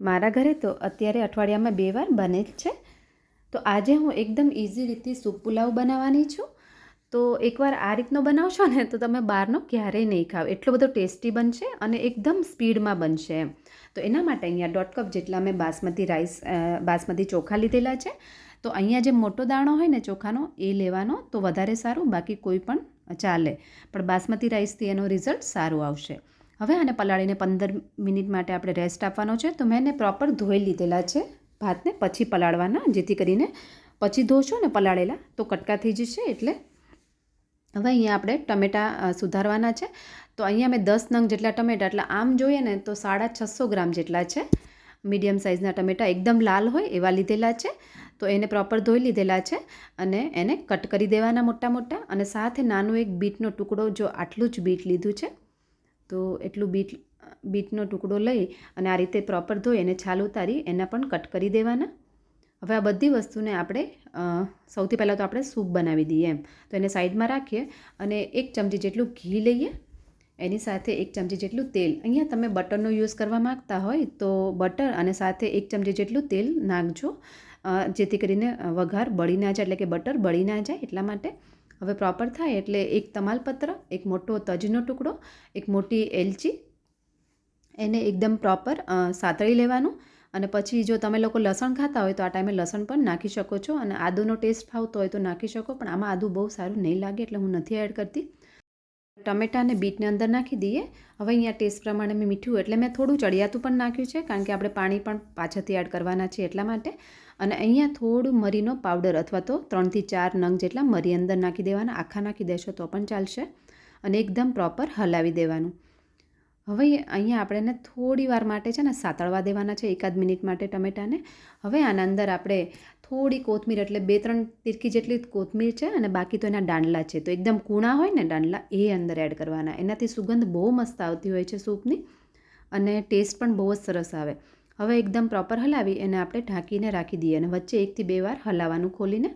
મારા ઘરે તો અત્યારે અઠવાડિયામાં બે વાર બને જ છે. તો આજે હું એકદમ ઇઝી રીતે સૂપ પુલાવ બનાવવાની છું. તો એકવાર આ રીતનો બનાવશો ને, તો તમે બહારનો ક્યારેય નહીં ખાવ. એટલો બધો ટેસ્ટી બનશે અને એકદમ સ્પીડમાં બનશે એમ. તો એના માટે અહીંયા દોઢ કપ જેટલા મેં બાસમતી રાઈસ બાસમતી ચોખા લીધેલા છે. તો અહીંયા જે મોટો દાણો હોય ને ચોખાનો, એ લેવાનો તો વધારે સારું, બાકી કોઈ પણ ચાલે. પણ બાસમતી રાઈસથી એનો રિઝલ્ટ સારું આવશે. હવે આને પલાળીને પંદર મિનિટ માટે આપણે રેસ્ટ આપવાનો છે. તો મેં એને પ્રોપર ધોઈ લીધેલા છે. ભાતને પછી પલાળવાના, જેથી કરીને પછી ધોશો ને પલાળેલા. તો કટકા થઈ જશે એટલે હવે અહીંયા આપણે ટમેટાં સુધારવાના છે. તો અહીંયા મેં દસ નંગ જેટલા ટમેટાં, એટલે આમ જોઈએ ને તો સાડા છસો ગ્રામ જેટલા છે. મીડિયમ સાઇઝના ટમેટાં એકદમ લાલ હોય એવા લીધેલા છે. તો એને પ્રોપર ધોઈ લીધેલા છે અને એને કટ કરી દેવાના મોટા મોટા અને સાથે નાનું એક બીટનો ટુકડો, જો આટલું જ બીટ લીધું છે તો એટલું બીટ, બીટનો ટુકડો લઈ અને આ રીતે પ્રોપર ધોઈ એને છાલ ઉતારી એના પણ કટ કરી દેવાના. હવે આ બધી વસ્તુને આપણે સૌથી પહેલાં તો આપણે સૂપ બનાવી દઈએ એમ. તો એને સાઈડમાં રાખીએ અને એક ચમચી જેટલું ઘી લઈએ. એની સાથે એક ચમચી જેટલું તેલ. અહીંયા તમે બટરનો યુઝ કરવા માગતા હોય તો બટર અને સાથે એક ચમચી જેટલું તેલ નાખજો. જેથી કરીને વઘાર બળી ના જાય, એટલે કે બટર બળી ના જાય એટલા માટે. હવે પ્રોપર થાય એટલે એક તમાલપત્ર, એક મોટો તજનો ટુકડો, એક મોટી એલચી, એને એકદમ પ્રોપર સાતળી લેવાનું અને પછી જો તમે લોકો લસણ ખાતા હોય તો આ ટાઈમે લસણ પણ નાખી શકો છો અને આદુનો ટેસ્ટ ફાવતો હોય તો નાખી શકો, પણ આમાં આદુ બહુ સારું નહીં લાગે એટલે હું નથી એડ કરતી. ટમેટા અને બીટને અંદર નાખી દઈએ. હવે અહીંયા ટેસ્ટ પ્રમાણે મેં મીઠું, એટલે મેં થોડું ચડિયાતું પણ નાખ્યું છે, કારણ કે આપણે પાણી પણ પાછળથી એડ કરવાના છે એટલા માટે. અને અહીંયા થોડું મરીનો પાવડર અથવા તો ત્રણથી ચાર નંગ જેટલા મરી અંદર નાખી દેવાના, આખા નાખી દેશો તો પણ ચાલશે. અને એકદમ પ્રોપર હલાવી દેવાનું. હવે અહીંયા આપણે એને થોડી વાર માટે છે ને સાતળવા દેવાના છે, એકાદ મિનિટ માટે ટમેટાને. હવે આના અંદર આપણે થોડી કોથમીર એટલે બે ત્રણ તીરકી જેટલી કોથમીર છે અને બાકી તો એના દાંડલા છે. તો એકદમ કૂણા હોય ને દાંડલા, એ અંદર એડ કરવાના. એનાથી સુગંધ બહુ મસ્ત આવતી હોય છે સૂપની અને ટેસ્ટ પણ બહુ જ સરસ આવે. હવે એકદમ પ્રોપર હલાવી એને આપણે ઢાંકીને રાખી દઈએ અને વચ્ચે એકથી બે વાર હલાવવાનું ખોલીને.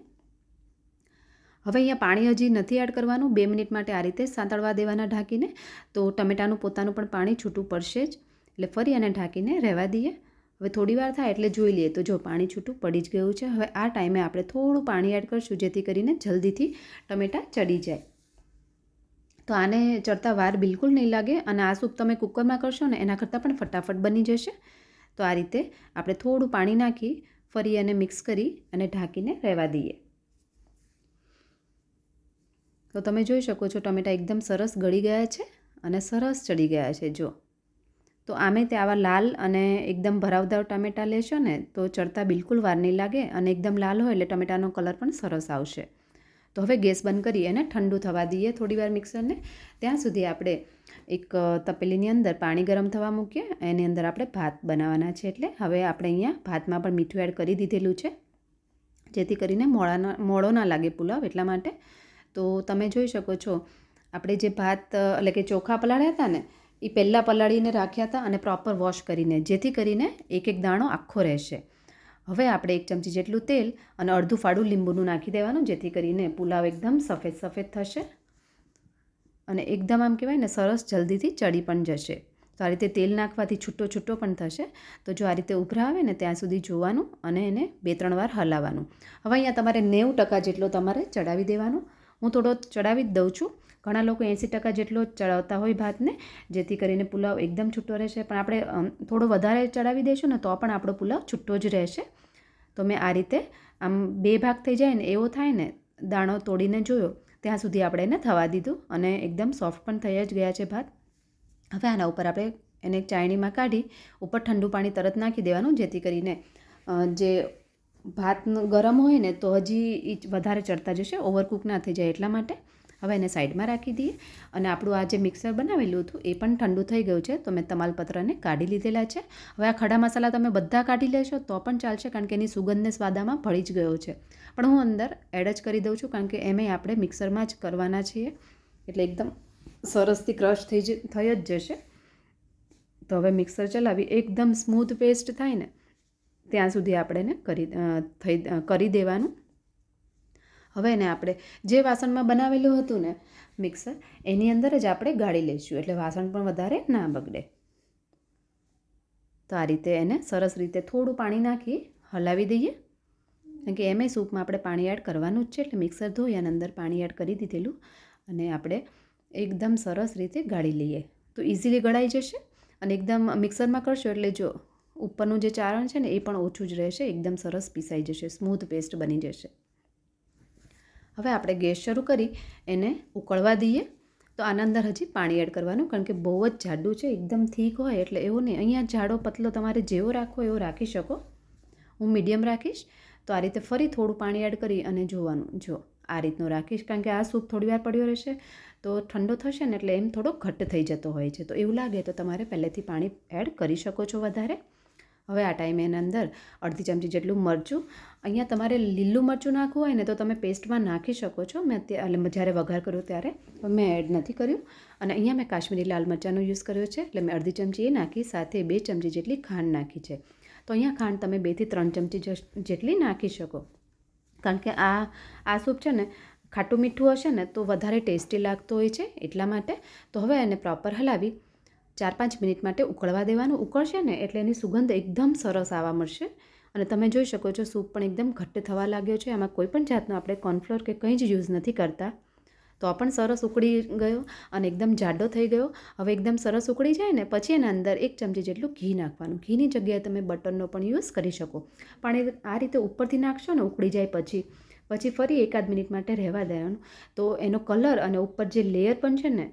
હવે અહીંયા પાણી હજી નથી એડ કરવાનું. બે મિનિટ માટે આ રીતે સાંતળવા દેવાના ઢાંકીને. તો ટમેટાનું પોતાનું પણ પાણી છૂટું પડશે જ. એટલે ફરી એને ઢાંકીને રહેવા દઈએ. હવે થોડી વાર થાય એટલે જોઈ લઈએ તો જો પાણી છૂટું પડી જ ગયું છે. હવે આ ટાઈમે આપણે થોડું પાણી એડ કરશું જેથી કરીને જલ્દીથી ટમેટાં ચડી જાય. તો આને ચડતા વાર બિલકુલ નહીં લાગે અને આ સૂપ તમે કુકરમાં કરશો ને એના કરતાં પણ ફટાફટ બની જશે. તો આ રીતે આપણે થોડું પાણી નાખી ફરી એને મિક્સ કરી અને ઢાંકીને રહેવા દઈએ. તો તમે જોઈ શકો છો ટમેટાં એકદમ સરસ ગળી ગયા છે અને સરસ ચડી ગયા છે, જો. તો આમે તે આવા લાલ અને એકદમ ભરાવદાર ટામેટાં લેશો ને તો ચડતા બિલકુલ વાર નહીં લાગે અને એકદમ લાલ હોય એટલે ટમેટાનો કલર પણ સરસ આવશે. તો હવે ગેસ બંધ કરી અને ઠંડુ થવા દઈએ થોડીવાર મિક્સરને. ત્યાં સુધી આપણે એક તપેલીની અંદર પાણી ગરમ થવા મૂકીએ. એની અંદર આપણે ભાત બનાવવાના છે એટલે હવે આપણે અહીંયા ભાતમાં પણ મીઠું એડ કરી દીધેલું છે. જેથી કરીને મોળાના મોળો ના લાગે પુલાવ એટલા માટે. તો તમે જોઈ શકો છો, આપણે જે ભાત એટલે કે ચોખા પલાળ્યા હતા ને, એ પહેલાં પલાળીને રાખ્યા હતા અને પ્રોપર વોશ કરીને, જેથી કરીને એક એક દાણો આખો રહેશે. હવે આપણે એક ચમચી જેટલું તેલ અને અડધું ફાડું લીંબુનું નાખી દેવાનું, જેથી કરીને પુલાવ એકદમ સફેદ સફેદ થશે અને એકદમ આમ કહેવાય ને સરસ જલ્દીથી ચડી પણ જશે. તો આ રીતે તેલ નાખવાથી છૂટો છૂટો પણ થશે. તો જો આ રીતે ઉભરા આવે ને ત્યાં સુધી જોવાનું અને એને બે ત્રણ વાર હલાવવાનું. હવે અહીંયા તમારે નેવું ટકા જેટલો તમારે ચડાવી દેવાનો. હું થોડો ચડાવી જ દઉં છું. ઘણા લોકો એંસી ટકા જેટલો ચડાવતા હોય ભાતને, જેથી કરીને પુલાવ એકદમ છૂટો રહેશે. પણ આપણે થોડો વધારે ચડાવી દઈશું ને તો પણ આપણો પુલાવ છૂટો જ રહેશે. તો મેં આ રીતે, આમ, બે ભાગ થઈ જાય ને એવો થાય ને, દાણો તોડીને જોયો, ત્યાં સુધી આપણે એને થવા દીધું અને એકદમ સોફ્ટ પણ થઈ જ ગયા છે ભાત. હવે આના ઉપર આપણે એને ચાયણીમાં કાઢી, ઉપર ઠંડુ પાણી તરત નાખી દેવાનું, જેથી કરીને જે ભાત ગરમ હોય ને તો હજી વધારે ચડતા જશે, ઓવરકુક ના થઈ જાય એટલા માટે. હવે એને સાઈડમાં રાખી દઈએ અને આપણું આ જે મિક્સર બનાવેલું હતું એ પણ ઠંડુ થઈ ગયું છે તો મેં તમાલપત્રને કાઢી લીધેલા છે. હવે આ ખડા મસાલા તમે બધા કાઢી લેશો તો પણ ચાલશે કારણ કે એની સુગંધને સ્વાદામાં ભળી જ ગયો છે. પણ હું અંદર એડ જ કરી દઉં છું કારણ કે એમેય આપણે મિક્સરમાં જ કરવાના છીએ. એટલે એકદમ સરસથી ક્રશ થઈ જ થઈ જ જશે. તો હવે મિક્સર ચલાવી એકદમ સ્મૂથ પેસ્ટ થાય ને, ત્યાં સુધી આપણે એને કરી થઈ કરી દેવાનું. હવે એને આપણે જે વાસણમાં બનાવેલું હતું ને મિક્સર, એની અંદર જ આપણે ગાળી લઈશું. એટલે વાસણ પણ વધારે ના બગડે. તો આ રીતે એને સરસ રીતે થોડું પાણી નાખી હલાવી દઈએ. કારણ કે એમાંય સૂપમાં આપણે પાણી એડ કરવાનું જ છે. એટલે મિક્સર ધોઈ અને અંદર પાણી એડ કરી દીધેલું અને આપણે એકદમ સરસ રીતે ગાળી લઈએ. તો ઇઝીલી ગળાઈ જશે અને એકદમ મિક્સરમાં કરશો એટલે જો ઉપરનું જે ચારણ છે ને એ પણ ઓછું જ રહેશે. એકદમ સરસ પીસાઈ જશે. સ્મૂથ પેસ્ટ બની જશે. હવે આપણે ગેસ શરૂ કરી એને ઉકળવા દઈએ. તો આના અંદર હજી પાણી એડ કરવાનું, કારણ કે બહુ જ જાડું છે, એકદમ થીક હોય એટલે એવું નહીં. અહીંયા જાડો પતલો તમારે જેવો રાખવો એવો રાખી શકો. હું મીડિયમ રાખીશ. તો આ રીતે ફરી થોડું પાણી એડ કરી અને જોવાનું. જો આ રીતનું રાખીશ, કારણ કે આ સૂપ થોડી વાર પડ્યો રહેશે, તો ઠંડો થશે ને એટલે એમ થોડો ઘટ્ટ થઈ જતો હોય છે. તો એવું લાગે તો તમારે પહેલેથી પાણી એડ કરી શકો છો વધારે. હવે આ ટાઈમે એની અંદર અડધી ચમચી જેટલું મરચું. અહીંયા તમારે લીલું મરચું નાખવું હોય ને તો તમે પેસ્ટમાં નાખી શકો છો. મેં અત્યારે જ્યારે વઘાર કર્યો ત્યારે મેં એડ નથી કર્યું. અને અહીંયા મેં કાશ્મીરી લાલ મરચાંનો યુઝ કર્યો છે. એટલે મેં અડધી ચમચી એ નાખી, સાથે બે ચમચી જેટલી ખાંડ નાખી છે. તો અહીંયા ખાંડ તમે બેથી ત્રણ ચમચી જેટલી નાખી શકો. કારણ કે આ આ સૂપ છે ને ખાટું મીઠું હશે ને તો વધારે ટેસ્ટી લાગતું હોય છે એટલા માટે. તો હવે એને પ્રોપર હલાવી ચાર પાંચ મિનિટ માટે ઉકળવા દેવાનું ઉકળશે ને, એટલે એની સુગંધ એકદમ સરસ આવવા મળશે. અને તમે જોઈ શકો છો, સૂપ પણ એકદમ ઘટ્ટ થવા લાગ્યો છે. એમાં કોઈ પણ જાતનો આપણે કોર્નફ્લોર કે કંઈ જ યુઝ નથી કરતા. તો પણ સરસ ઉકળી ગયો અને એકદમ જાડો થઈ ગયો. હવે એકદમ સરસ ઉકળી જાય ને, પછી એના અંદર એક ચમચી જેટલું ઘી નાખવાનું. ઘીની જગ્યાએ તમે બટરનો પણ યુઝ કરી શકો. પણ એ આ રીતે ઉપરથી નાખશો ને, ઉકળી જાય પછી. પછી ફરી એકાદ મિનિટ માટે રહેવા દેવાનું. તો એનો કલર અને ઉપર જે લેયર પણ છે ને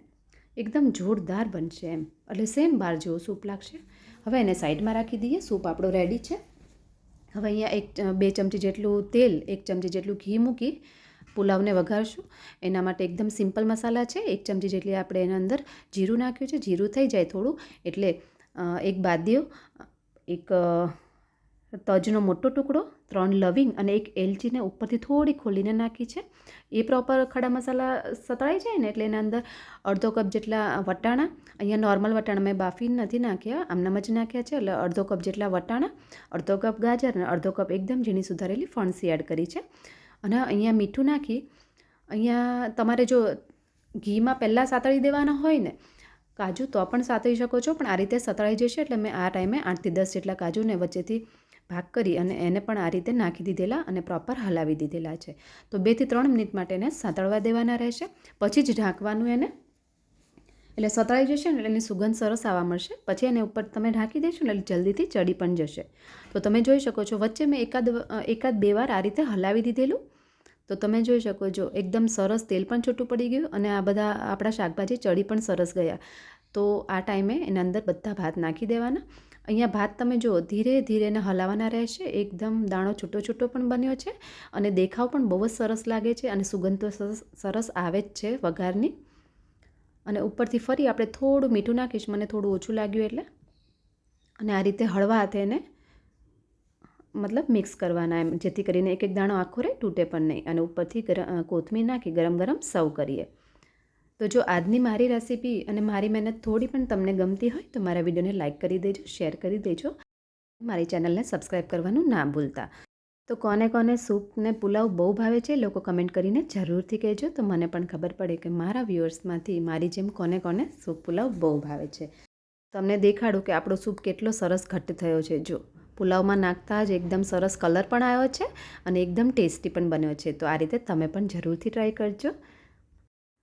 એકદમ જોરદાર બનશે એમ. એટલે સેમ બાર જેવો સૂપ લાગશે. હવે એને સાઈડમાં રાખી દઈએ. સૂપ આપણો રેડી છે. હવે અહીંયા એક બે ચમચી જેટલું તેલ, એક ચમચી જેટલું ઘી મૂકી પુલાવને વઘારશું. એના માટે એકદમ સિમ્પલ મસાલા છે. એક ચમચી જેટલી આપણે એના અંદર જીરું નાખ્યું છે. જીરું થઈ જાય થોડું. એટલે એક બાદીઓ એક તજનો મોટો ટુકડો, ત્રણ લવિંગ અને એક એલચીને ઉપરથી થોડી ખોલીને નાખી છે. એ પ્રોપર ખડા મસાલા સતળાઈ જાય ને એટલે એના અંદર અડધો કપ જેટલા વટાણા, અહીંયા નોર્મલ વટાણા મેં બાફી નથી નાખ્યા, આમનામ જ નાખ્યા છે, એટલે અડધો કપ જેટલા વટાણા, અડધો કપ ગાજર અને અડધો કપ એકદમ ઝીણી સુધારેલી ફણસી એડ કરી છે. અને અહીંયા મીઠું નાખી, અહીંયા તમારે જો ઘીમાં પહેલાં સાતળી દેવાના હોય ને, કાજુ તો પણ સાતળી શકો છો, પણ આ રીતે સતળાઈ જશે એટલે મેં આ ટાઈમે આઠથી દસ જેટલા કાજુને વચ્ચેથી ભાગ કરી અને એને પણ આ રીતે નાખી દીધેલા અને પ્રોપર હલાવી દીધેલા છે. તો બેથી ત્રણ મિનિટ માટે એને સાતળવા દેવાના રહેશે. પછી જ ઢાંકવાનું એને, એટલે સતળાઈ જશે ને એટલે એની સુગંધ સરસ આવવા મળશે. પછી એને ઉપર તમે ઢાંકી દેશો ને એટલે જલ્દીથી ચડી પણ જશે. તો તમે જોઈ શકો છો, વચ્ચે મેં એકાદ એકાદ બે વાર આ રીતે હલાવી દીધેલું. તો તમે જોઈ શકો છો એકદમ સરસ તેલ પણ છૂટું પડી ગયું અને આ બધા આપણા શાકભાજી ચડી પણ સરસ ગયા. તો આ ટાઈમે એના અંદર બધા ભાત નાખી દેવાના. અહીંયા ભાત તમે જુઓ ધીરે ધીરે એને હલાવવાના રહેશે, એકદમ દાણો છૂટો છૂટો પણ બન્યો છે અને દેખાવ પણ બહુ જ સરસ લાગે છે અને સુગંધ તો સરસ આવે જ છે વઘારની. અને ઉપરથી ફરી આપણે થોડું મીઠું નાખીશ, મને થોડું ઓછું લાગ્યું એટલે. અને આ રીતે હળવા હાથે એને મતલબ મિક્સ કરવાના એમ, જેથી કરીને એક એક દાણો આખો રહે તૂટે પણ નહીં. અને ઉપરથી કોથમીર નાખી ગરમ ગરમ સર્વ કરીએ. તો જો આજની મારી રેસીપી અને મારી મહેનત થોડી પણ તમને ગમતી હોય તો મારા વિડીયોને લાઇક કરી દેજો, શેર કરી દેજો. મારી ચેનલને સબસ્ક્રાઈબ કરવાનું ના ભૂલતા. તો કોને કોને સૂપ ને પુલાવ બહુ ભાવે છે લોકો કમેન્ટ કરીને જરૂરથી કહેજો. તો મને પણ ખબર પડે કે મારા વ્યૂઅર્સમાંથી મારી જેમ કોને કોને સૂપ પુલાવ બહુ ભાવે છે. તમને દેખાડું કે આપણો સૂપ કેટલો સરસ ઘટ્ટ થયો છે. જો, પુલાવમાં નાખતા જ એકદમ સરસ કલર પણ આવ્યો છે અને એકદમ ટેસ્ટી પણ બન્યો છે. તો આ રીતે તમે પણ જરૂરથી ટ્રાય કરજો.